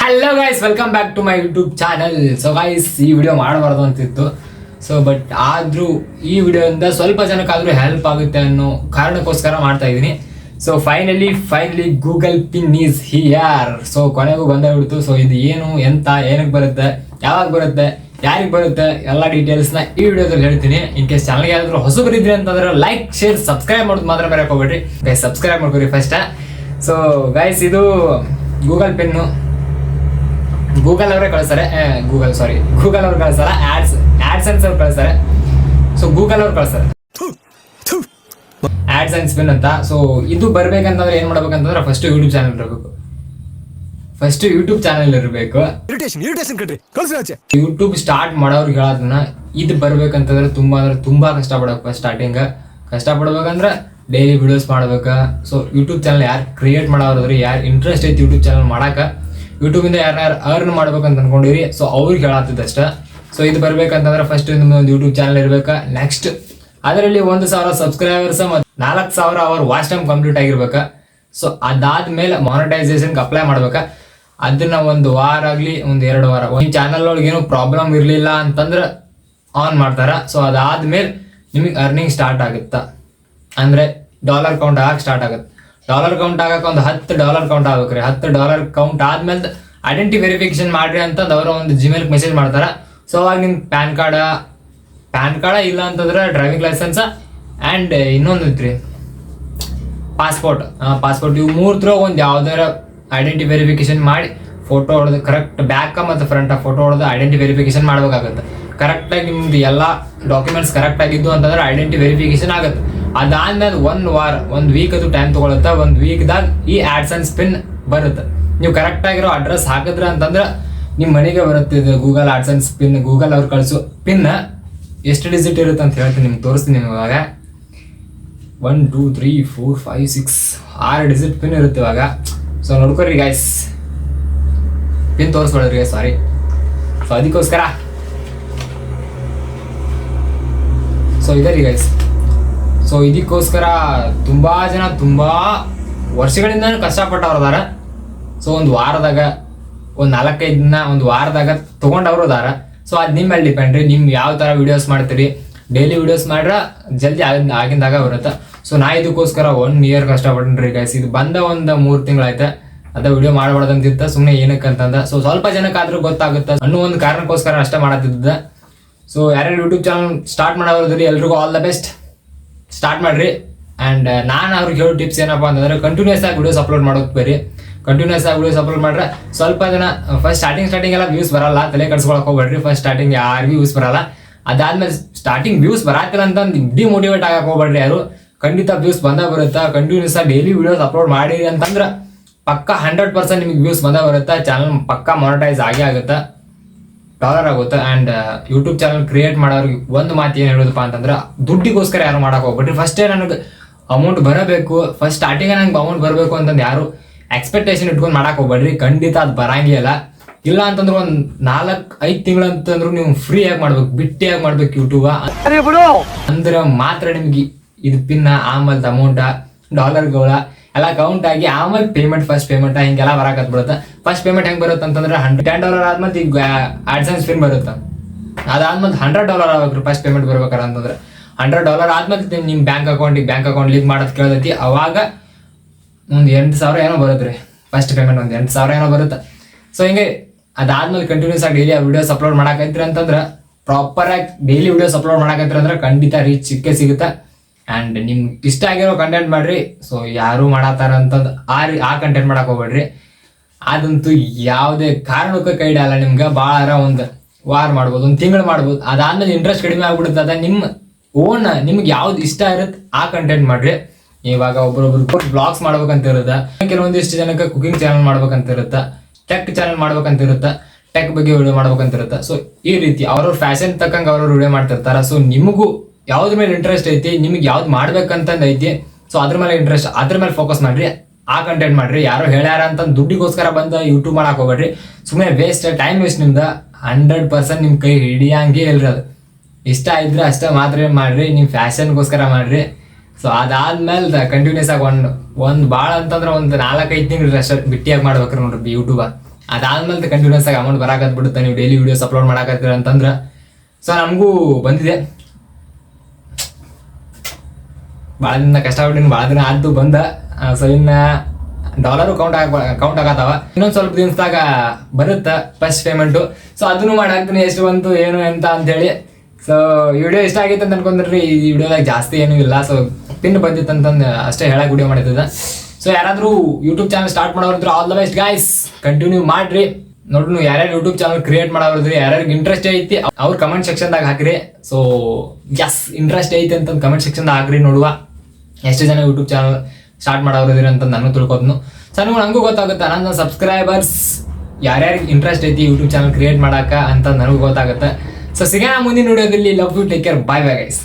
Hello guys welcome back to my YouTube channel so guys ಈ video ಮಾಡಬಾರ್ದು ಅಂತಿತ್ತು. So but ಆದರೂ ಈ ವಿಡಿಯೋಯಿಂದ ಸ್ವಲ್ಪ ಜನಕ್ಕಾದರೂ ಹೆಲ್ಪ್ ಆಗುತ್ತೆ ಅನ್ನೋ ಕಾರಣಕ್ಕೋಸ್ಕರ ಮಾಡ್ತಾ ಇದ್ದೀನಿ. So finally finally Google pin is here so ಕೊನೆಗೂ ಬಿಡ್ತು ಸೊ ಇದು ಏನು, ಎಂತ, ಏನಕ್ಕೆ ಬರುತ್ತೆ, ಯಾವಾಗ ಬರುತ್ತೆ, ಯಾರಿಗೆ ಬರುತ್ತೆ, ಎಲ್ಲ ಡೀಟೇಲ್ಸ್ನ ಈ ವಿಡಿಯೋದಲ್ಲಿ ಹೇಳ್ತೀನಿ. ಇನ್ ಕೇಸ್ ಚಾನಲ್ಗೆ ಯಾರಾದರೂ ಹೊಸಬರಿದ್ರಿ ಅಂತಂದ್ರೆ ಲೈಕ್ ಶೇರ್ ಸಬ್ಸ್ಕ್ರೈಬ್ ಮಾಡೋದು ಮಾತ್ರ ಬರಕ್ಕೆ ಹೋಗ್ಬೇಡ್ರಿ ಗೈಸ್ ಸಬ್ಸ್ಕ್ರೈಬ್ ಮಾಡ್ಕೊರಿ ಫಸ್ಟ್ ಸೊ ಗೈಸ್ ಇದು ಗೂಗಲ್ ಪಿನ್ನು ಗೂಗಲ್ ಅವರೇ ಕಳಿಸ್ತಾರೆ. ಗೂಗಲ್ ಸಾರಿ ಗೂಗಲ್ ಅವ್ರು ಕಳಿಸಲ್ಲ ಆಡ್ಸ್ ಆಡ್ಸೆನ್ಸ್ ಅವ್ರು ಕಳಿಸ್ತಾರೆ. ಸೊ ಗೂಗಲ್ ಅವ್ರು ಕಳಿಸ್ತಾರೆ. ಆಡ್ಸ್ ಅಂಡ್ ಸ್ಪಿನ್ ಅಂತ. ಸೊ ಇದು ಬರ್ಬೇಕಂತಂದ್ರೆ ಏನ್ ಮಾಡ್ಬೇಕಂತಂದ್ರೆ ಫಸ್ಟ್ ಯೂಟ್ಯೂಬ್ ಚಾನಲ್ ಇರಬೇಕು. ಫಸ್ಟ್ ಯೂಟ್ಯೂಬ್ ಚಾನಲ್ ಇರಬೇಕು. ಯೂಟ್ಯೂಬ್ ಸ್ಟಾರ್ಟ್ ಮಾಡೋರ್ಗೆ ಹೇಳೋದನ್ನ ಇದು ಬರ್ಬೇಕಂತಂದ್ರೆ ತುಂಬಾ ಅಂದ್ರೆ ತುಂಬಾ ಕಷ್ಟ ಪಡಬೇಕು ಸ್ಟಾರ್ಟಿಂಗ್ ಕಷ್ಟ ಪಡ್ಬೇಕಂದ್ರೆ ಡೈಲಿ ವಿಡಿಯೋಸ್ ಮಾಡ್ಬೇಕಾ. ಸೊ ಯೂಟ್ಯೂಬ್ ಚಾನಲ್ ಯಾರು ಕ್ರಿಯೇಟ್ ಮಾಡೋರು ಯಾರು ಇಂಟ್ರೆಸ್ಟ್ ಐತಿ ಯೂಟ್ಯೂಬ್ ಚಾನಲ್ ಮಾಡಾಕ ಯೂಟ್ಯೂಬಿಂದ ಯಾರು ಅರ್ನ್ ಮಾಡ್ಬೇಕಂತ ಅನ್ಕೊಂಡಿರಿ ಸೊ ಅವ್ರಿಗೆ ಹೇಳತ್ತಿದ್ದಷ್ಟ ಸೊ ಇದು ಬರ್ಬೇಕಂತಂದ್ರೆ ಫಸ್ಟ್ ನಿಮ್ದೊಂದು ಯೂಟ್ಯೂಬ್ ಚಾನಲ್ ಇರ್ಬೇಕಾ? ನೆಕ್ಸ್ಟ್ ಅದರಲ್ಲಿ ಒಂದು ಸಾವಿರ ಸಬ್ಸ್ಕ್ರೈಬರ್ಸ್ ಮತ್ತು ನಾಲ್ಕು ಸಾವಿರ ಅವರ್ ವಾಚ್ ಟೈಮ್ ಕಂಪ್ಲೀಟ್ ಆಗಿರ್ಬೇಕಾ. ಸೊ ಅದಾದ್ಮೇಲೆ ಮಾನಿಟೈಸೇಷನ್ಗೆ ಅಪ್ಲೈ ಮಾಡ್ಬೇಕಾ? ಅದನ್ನ ಒಂದು ವಾರ ಆಗ್ಲಿ, ಒಂದ್ ಎರಡು ವಾರ. ಒಂದು ಚಾನಲ್ ಒಳಗೆ ಏನು ಪ್ರಾಬ್ಲಮ್ ಇರಲಿಲ್ಲ ಅಂತಂದ್ರೆ ಆನ್ ಮಾಡ್ತಾರ. ಸೊ ಅದಾದ್ಮೇಲೆ ನಿಮಗೆ ಅರ್ನಿಂಗ್ ಸ್ಟಾರ್ಟ್ ಆಗುತ್ತಾ? ಅಂದ್ರೆ ಡಾಲರ್ ಕೌಂಟ್ ಆಗಕ್ಕೆ ಸ್ಟಾರ್ಟ್ ಆಗುತ್ತೆ? ಡಾಲರ್ ಕೌಂಟ್ ಆಗಕ್ಕೆ ಒಂದು ಹತ್ತು ಡಾಲರ್ ಕೌಂಟ್ ಆಗ್ಬೇಕ್ರಿ ಹತ್ತು ಡಾಲರ್ ಕೌಂಟ್ ಆದ್ಮೇಲೆ ಐಡೆಂಟಿ ವೆರಿಫಿಕೇಶನ್ ಮಾಡ್ರಿ ಅಂತ ಅವರು ಒಂದು ಜಿಮೇಲ್ ಮೆಸೇಜ್ ಮಾಡ್ತಾರೆ. ಸೊ ಅವಾಗ ನಿಮ್ಮ ಪ್ಯಾನ್ ಕಾರ್ಡ ಪ್ಯಾನ್ ಕಾರ್ಡ ಇಲ್ಲ ಅಂತಂದ್ರೆ ಡ್ರೈವಿಂಗ್ ಲೈಸೆನ್ಸ್ ಆ್ಯಂಡ್ ಇನ್ನೊಂದು ಐತ್ರಿ. ಪಾಸ್ಪೋರ್ಟ್ ಪಾಸ್ಪೋರ್ಟ್ ಇವು ಮೂರ್ ತ್ರೋ ಒಂದು ಯಾವ್ದಾರ ಐಡೆಂಟಿ ವೆರಿಫಿಕೇಶನ್ ಮಾಡಿ ಫೋಟೋ ಹೊಡೆದು ಕರೆಕ್ಟ್ ಬ್ಯಾಕ್ ಮತ್ತು ಫ್ರಂಟ್ ಫೋಟೋ ಹೊಡೆದು ಐಡೆಂಟಿ ವೆರಿಫಿಕೇಶನ್ ಮಾಡ್ಬೇಕಾಗುತ್ತೆ. ಕರೆಕ್ಟಾಗಿ ನಿಮ್ದು ಎಲ್ಲ ಡಾಕ್ಯುಮೆಂಟ್ಸ್ ಕರೆಕ್ಟ್ ಆಗಿದ್ದು ಅಂತಂದ್ರೆ ಐಡೆಂಟಿ ವೆರಿಫಿಕೇಶನ್ ಆಗುತ್ತೆ. ಅದಾದ್ಮೇಲೆ ಒಂದು ವಾರ, ಒಂದು ವೀಕ್ ಅದು ಟೈಮ್ ತಗೊಳುತ್ತೆ ಒಂದು ವೀಕ್ದಾಗ ಈ ಆಡ್ಸ್ ಅಂಡ್ ಸ್ಪಿನ್ ಬರುತ್ತೆ. ನೀವು ಕರೆಕ್ಟ್ ಆಗಿರೋ ಅಡ್ರೆಸ್ ಹಾಕಿದ್ರೆ ಅಂತಂದ್ರೆ ನಿಮ್ಮ ಮನೆಗೆ ಬರುತ್ತೆ ಇದು ಗೂಗಲ್ ಅಂಡ್ ಸ್ಪಿನ್ ಗೂಗಲ್ ಅವ್ರು ಕಳಿಸು ಪಿನ್ ಎಷ್ಟು ಡಿಜಿಟ್ ಇರುತ್ತೆ ಅಂತ ಹೇಳ್ತೀನಿ, ನಿಮ್ಗೆ ತೋರಿಸ್ತೀನಿ ನಿಮ್ಗೆ ಇವಾಗ. One two three four five six ಆರು ಡಿಜಿಟ್ ಪಿನ್ ಇರುತ್ತೆ ಇವಾಗ. ಸೊ ನೋಡ್ಕೊರಿ ಗಾಯ್ಸ್ ಪಿನ್ ತೋರಿಸ್ಕೊಳ್ರಿ ಸಾರಿ ಸೊ ಅದಕ್ಕೋಸ್ಕರ. ಸೊ ಇದೆ ರೀ ಗೈಸ್ ಸೊ ಇದಕ್ಕೋಸ್ಕರ ತುಂಬಾ ಜನ ತುಂಬಾ ವರ್ಷಗಳಿಂದ ಕಷ್ಟಪಟ್ಟವ್ರು ಅದಾರ. ಸೊ ಒಂದು ವಾರದಾಗ, ಒಂದು ನಾಲ್ಕೈದು ದಿನ, ಒಂದು ವಾರದಾಗ ತೊಗೊಂಡವ್ರು ಅದಾರ. ಸೊ ಅದು ನಿಮ್ಮ ಮೇಲೆ ಡಿಪೆಂಡ್ ರೀ. ನಿಮ್ಗೆ ಯಾವ ಥರ ವಿಡಿಯೋಸ್ ಮಾಡ್ತೀರಿ? ಡೈಲಿ ವಿಡಿಯೋಸ್ ಮಾಡ್ರೆ ಜಲ್ದಿ ಆಗಿಂದ ಆಗಿಂದಾಗ ಬರುತ್ತೆ. ಸೊ ನಾ ಇದಕ್ಕೋಸ್ಕರ ಒನ್ ಇಯರ್ ಕಷ್ಟಪಟ್ಟನ್ರಿ ಗೈಸ್ ಇದು ಬಂದ ಒಂದು ಮೂರು ತಿಂಗಳಾಯ್ತು. ಅದ ವಿಡಿಯೋ ಮಾಡಬಾರ್ದಂತಿತ್ತ. ಸುಮ್ಮನೆ ಏನಕ್ಕೆ ಅಂತಂದ. ಸೊ ಸ್ವಲ್ಪ ಜನಕ್ಕಾದ್ರೂ ಗೊತ್ತಾಗುತ್ತೆ. ಅನ್ನೋ ಒಂದು ಕಾರಣಕ್ಕೋಸ್ಕರ ಅಷ್ಟೇ ಮಾಡತ್ತಿದ್ದ. ಸೊ ಯಾರ್ಯಾರು ಯೂಟ್ಯೂಬ್ ಚಾನಲ್ ಸ್ಟಾರ್ಟ್ ಮಾಡೋದ್ರಿ ಎಲ್ರಿಗೂ ಆಲ್ ದ ಬೆಸ್ಟ್ ಸ್ಟಾರ್ಟ್ ಮಾಡ್ರಿ. ಆ್ಯಂಡ್ ನಾನು ಅವ್ರಿಗೆ ಹೇಳೋ ಟಿಪ್ಸ್ ಏನಪ್ಪ ಅಂತಂದ್ರೆ ಕಂಟಿನ್ಯೂಸ್ ಆಗಿ ವಿಡಿಯೋಸ್ ಅಪ್ಲೋಡ್ ಮಾಡೋಕೆ ಬೇರಿ ಕಂಟಿನ್ಯೂಸ್ ಆಗಿ ವಿಡಿಯೋಸ್ ಅಪ್ಲೋಡ್ ಮಾಡ್ರೆ ಸ್ವಲ್ಪ ಜನ ಫಸ್ಟ್ ಸ್ಟಾರ್ಟಿಂಗ್ ಸ್ಟಾರ್ಟಿಂಗ್ ಎಲ್ಲ ವ್ಯೂಸ್ ಬರಲ್ಲ. ತಲೆ ಕಡಿಸ್ಕೊಳಕ್ ಹೋಗ್ಬೇಡ್ರಿ ಫಸ್ಟ್ ಸ್ಟಾರ್ಟಿಂಗ್ ಯಾರಿಗೂ ವ್ಯೂಸ್ ಬರಲ್ಲ. ಅದಾದ್ಮೇಲೆ ಸ್ಟಾರ್ಟಿಂಗ್ ವ್ಯೂಸ್ ಬರಾತಿಲ್ಲ ಅಂತ ಡಿಮೋಟಿವೇಟ್ ಆಗಕ್ಕೆ ಹೋಗ್ಬೇಡ್ರಿ ಯಾರು. ಖಂಡಿತ ವ್ಯೂಸ್ ಬಂದ ಬರುತ್ತಾ? ಕಂಟಿನ್ಯೂಸ್ ಆಗಿ ಡೈಲಿ ವಿಡಿಯೋಸ್ ಅಪ್ಲೋಡ್ ಮಾಡಿರಿ ಅಂತಂದ್ರೆ ಪಕ್ಕ ಹಂಡ್ರೆಡ್ ಪರ್ಸೆಂಟ್ ನಿಮಗೆ ವ್ಯೂಸ್ ಬಂದ ಬರುತ್ತೆ? ಚಾನಲ್ ಪಕ್ಕ ಮಾನಿಟೈಸ್ ಆಗೇ ಆಗುತ್ತೆ? ಡಾಲರ್ ಆಗುತ್ತೆ. ಅಂಡ್ ಯೂಟ್ಯೂಬ್ ಚಾನಲ್ ಕ್ರಿಯೇಟ್ ಮಾಡೋರಿಗೆ ಒಂದು ಮಾತು ಏನು ಹೇಳೋದಪ್ಪ ಅಂತಂದ್ರೆ ದುಡ್ಡಿಗೋಸ್ಕರ ಯಾರು ಮಾಡಕ್ಕೆ ಹೋಗ್ಬಿಟ್ರಿ ಫಸ್ಟೇ ನನಗೆ ಅಮೌಂಟ್ ಬರಬೇಕು. ಫಸ್ಟ್ ಸ್ಟಾರ್ಟಿಂಗ್ ನಂಗೆ ಅಮೌಂಟ್ ಬರಬೇಕು ಅಂತಂದು ಯಾರು ಎಕ್ಸ್ಪೆಕ್ಟೇಷನ್ ಇಟ್ಕೊಂಡು ಮಾಡಕ್ಕೆ ಹೋಗ್ಬೇಡ್ರಿ. ಖಂಡಿತ ಅದು ಬರಂಗಿಲ್ಲ. ಇಲ್ಲ ಇಲ್ಲ ಅಂತಂದ್ರೆ ಒಂದು ನಾಲ್ಕು ಐದು ತಿಂಗಳು ಅಂತಂದ್ರು ನೀವು ಫ್ರೀ ಆಗಿ ಮಾಡ್ಬೇಕು ಬಿಟ್ಟಿಯಾಗಿ ಮಾಡ್ಬೇಕು ಯೂಟ್ಯೂಬ ಅಂದ್ರೆ ಮಾತ್ರ ನಿಮ್ಗೆ ಇದು ಪಿನ್ನ ಆಮೇಲೆ ಅಮೌಂಟ ಡಾಲರ್ಗಳ ಎಲ್ಲ ಕೌಂಟ್ ಆಗಿ ಆಮೇಲೆ ಪೇಮೆಂಟ್ ಫಸ್ಟ್ ಪೇಮೆಂಟ್ ಹಿಂಗೆಲ್ಲ ಬರಕತ್ ಬಿಡುತ್ತೆ ಫಸ್ಟ್ ಪೇಮೆಂಟ್ ಹೆಂಗ್ ಬರುತ್ತೆ ಅಂತಂದ್ರೆ ಹಂಡ್ರೆಡ್ ಟೆನ್ ಡಾಲರ್ ಆದ್ಮೇಲೆ ಈಗ ಆಡ್ಸನ್ಸ್ ಫಿನ್ ಬರುತ್ತೆ. ಅದಾದ್ಮೇಲೆ ಹಂಡ್ರೆಡ್ ಡಾಲರ್ ಆಗ್ಬೇಕು ಫಸ್ಟ್ ಪೇಮೆಂಟ್ ಬರ್ಬೇಕಾರ ಅಂತಂದ್ರೆ. ಹಂಡ್ರೆಡ್ ಡಾಲರ್ ಆದ್ಮೇಲೆ ನಿಮ್ಮ ಬ್ಯಾಂಕ್ ಅಕೌಂಟಿಗೆ ಬ್ಯಾಂಕ್ ಅಕೌಂಟ್ ಲಿಂಕ್ ಮಾಡೋದು ಕೇಳ್ತೈತಿ. ಅವಾಗ ಒಂದು ಎಂಟು ಸಾವಿರ ಏನೋ ಬರುತ್ತೆ ಫಸ್ಟ್ ಪೇಮೆಂಟ್ ಒಂದು ಎಂಟು ಸಾವಿರ ಏನೋ ಬರುತ್ತೆ. ಸೊ ಹಿಂಗೆ ಅದಾದ್ಮೇಲೆ ಕಂಟಿನ್ಯೂಸ್ ಆಗಿ ಡೈಲಿ ವಿಡಿಯೋಸ್ ಅಪ್ಲೋಡ್ ಮಾಡಕೈತ್ರಿ ಅಂತಂದ್ರೆ ಪ್ರಾಪರ್ ಆಗಿ ಡೈಲಿ ವಿಡಿಯೋಸ್ ಅಪ್ಲೋಡ್ ಮಾಡಕೈತ್ರಿ ಅಂದ್ರೆ ಖಂಡಿತ ರೀಚ್ ಸಿಕ್ಕೇ ಸಿಗುತ್ತೆ. ಆ್ಯಂಡ್ ನಿಮ್ಗೆ ಇಷ್ಟ ಆಗಿರೋ ಕಂಟೆಂಟ್ ಮಾಡ್ರಿ. ಸೊ ಯಾರು ಮಾಡತ್ತಾರ ಅಂತಂದು ಆ ಆ ಕಂಟೆಂಟ್ ಮಾಡಕ್ ಹೋಗ್ಬೇಡ್ರಿ. ಅದಂತೂ ಯಾವುದೇ ಕಾರಣಕ್ಕೂ ಕೈ ಅಲ್ಲ ನಿಮ್ಗೆ. ಭಾಳ ಒಂದು ವಾರ ಮಾಡ್ಬೋದು, ಒಂದು ತಿಂಗಳು ಮಾಡ್ಬೋದು. ಅದಾದ್ಮೇಲೆ ಇಂಟ್ರೆಸ್ಟ್ ಕಡಿಮೆ ಆಗ್ಬಿಡುತ್ತೆ ಅದ ನಿಮ್ಮ ಓನ್ ನಿಮ್ಗೆ ಯಾವ್ದು ಇಷ್ಟ ಇರುತ್ತೆ ಆ ಕಂಟೆಂಟ್ ಮಾಡ್ರಿ. ಇವಾಗ ಒಬ್ರೊಬ್ರು ಬ್ಲಾಗ್ಸ್ ಮಾಡ್ಬೇಕಂತ ಇರುತ್ತೆ ಕೆಲವೊಂದಿಷ್ಟು ಜನಕ್ಕೆ ಕುಕಿಂಗ್ ಚಾನಲ್ ಮಾಡ್ಬೇಕಂತ ಇರುತ್ತೆ ಟೆಕ್ ಚಾನಲ್ ಮಾಡ್ಬೇಕಂತ ಇರುತ್ತೆ ಟೆಕ್ ಬಗ್ಗೆ ವಿಡಿಯೋ ಮಾಡ್ಬೇಕಂತ ಇರುತ್ತೆ ಸೊ ಈ ರೀತಿ ಅವ್ರವ್ರ ಫ್ಯಾಷನ್ ತಕ್ಕಂಗೆ ಅವ್ರವ್ರು ವಿಡಿಯೋ ಮಾಡ್ತಿರ್ತಾರ. ಸೊ ನಿಮಗೂ ಯಾವ್ದ್ರ ಮೇಲೆ ಇಂಟ್ರೆಸ್ಟ್ ಐತಿ, ನಿಮ್ಗೆ ಯಾವ್ದು ಮಾಡ್ಬೇಕಂತಂದ್ ಐತಿ ಸೊ ಅದ್ರ ಮೇಲೆ ಇಂಟ್ರೆಸ್ಟ್ ಅದ್ರ ಮೇಲೆ ಫೋಕಸ್ ಮಾಡ್ರಿ, ಆ ಕಂಟೆಂಟ್ ಮಾಡ್ರಿ, ಯಾರೋ ಹೇಳ್ಯಾರ ಅಂತ ದುಡ್ಡಿಗೋಸ್ಕರ ಬಂದ ಯೂಟ್ಯೂಬ್ ಮಾಡಕ್ ಹೋಗ್ಬೇಡ್ರಿ. ಸುಮ್ಮನೆ ವೇಸ್ಟ್ ಟೈಮ್ ವೇಸ್ಟ್ ನಿಮ್ದು ಹಂಡ್ರೆಡ್ ಪರ್ಸೆಂಟ್ ನಿಮ್ ಕೈ ಹಿಡಿಯಂಗೆ ಇಲ್ರಿ ಅದು. ಇಷ್ಟ ಇದ್ರೆ ಅಷ್ಟೇ ಮಾತ್ರ ಮಾಡ್ರಿ ನೀವು ಫ್ಯಾಷನ್ಗೋಸ್ಕರ ಮಾಡ್ರಿ. ಸೊ ಅದಾದ್ಮೇಲೆ ಕಂಟಿನ್ಯೂಸ್ ಆಗಿ ಒಂದು ಒಂದು ಭಾಳ ಅಂತಂದ್ರೆ ಒಂದು ನಾಲ್ಕೈದು ತಿಂಗಳು ಅಷ್ಟೇ ಬಿಟ್ಟಿಯಾಗಿ ಮಾಡ್ಬೇಕ್ರಿ ನೋಡ್ರಿ ಯೂಟ್ಯೂಬ ಅದಾದ್ಮೇಲೆ ಕಂಟಿನ್ಯೂಸ್ ಆಗಿ ಅಮೌಂಟ್ ಬರಾಕತ್ ಬಿಡುತ್ತೆ ನೀವು ಡೈಲಿ ವೀಡಿಯೋಸ್ ಅಪ್ಲೋಡ್ ಮಾಡಾಕತ್ತೀರ ಅಂತಂದ್ರೆ. ಸೊ ನಮಗೂ ಬಂದಿದೆ. ಭಾಳ ದಿನ ಕಷ್ಟಪಟ್ಟಿನ ಭಾಳ ದಿನ ಆದ್ದು ಬಂದ. ಸೊ ಇನ್ನ ಡಾಲರು ಕೌಂಟ್ ಆಗ ಕೌಂಟ್ ಆಗತ್ತಾವ. ಇನ್ನೊಂದು ಸ್ವಲ್ಪ ದಿನದಾಗ ಬರುತ್ತೆ ಫಸ್ಟ್ ಪೇಮೆಂಟು ಸೊ ಅದನ್ನು ಮಾಡಾಕ್ತೀನಿ ಎಷ್ಟು ಬಂತು, ಏನು ಎಂತ ಅಂತೇಳಿ. ಸೊ ವಿಡಿಯೋ ಇಷ್ಟ ಆಗಿತ್ತು ಅಂತ ಅನ್ಕೊಂಡ್ರಿ, ಈ ವಿಡಿಯೋದಾಗ ಜಾಸ್ತಿ ಏನೂ ಇಲ್ಲ. ಸೊ ಪಿನ್ ಬಂದಿತ್ತು ಅಂತಂದು ಅಷ್ಟೇ ಹೇಳಕ್ ವಿಡಿಯೋ ಮಾಡಿದ್ದೆ ಸೊ ಯಾರಾದರೂ YouTube channel start ಮಾಡೋರಿದ್ರು all the best guys continue ಮಾಡ್ರಿ. ನೋಡ್ರಿ, ನೀವು ಯಾರ್ಯಾರು ಯೂಟ್ಯೂಬ್ ಚಾನಲ್ ಕ್ರಿಯೇಟ್ ಮಾಡೋರಿದ್ರಿ ಯಾರ್ಯಾರಿಗೆ ಇಂಟ್ರೆಸ್ಟ್ ಐತಿ, ಅವ್ರ ಕಮೆಂಟ್ ಸೆಕ್ಷನ್ದಾಗ ಹಾಕ್ರಿ. ಸೊ ಯಸ್ ಇಂಟ್ರೆಸ್ಟ್ ಐತಿ ಅಂತ ಕಮೆಂಟ್ ಸೆಕ್ಷನ್ದಾಗ ಹಾಕ್ರಿ ನೋಡುವ. ಎಷ್ಟು ಜನ ಯೂಟ್ಯೂಬ್ ಚಾನಲ್ ಸ್ಟಾರ್ಟ್ ಮಾಡೋರಿದ್ದೀರಿ ಅಂತ ನಾನು ತಿಳ್ಕೊದ್ನು ಸೊ ನಿಮ್ಗೆ ನನಗೂ ಗೊತ್ತಾಗುತ್ತೆ. ನನ್ನ ಸಬ್ಸ್ಕ್ರೈಬರ್ಸ್ ಯಾರ್ಯಾರಿಗೆ ಇಂಟ್ರೆಸ್ಟ್ ಐತಿ ಯೂಟ್ಯೂಬ್ ಚಾನಲ್ ಕ್ರಿಯೇಟ್ ಮಾಡಾಕ ಅಂತ ನನಗೂ ಗೊತ್ತಾಗುತ್ತೆ. ಸೊ ಸಿಗೋಣ ಮುಂದಿನ ವಿಡಿಯೋದಲ್ಲಿ love you take care bye bye guys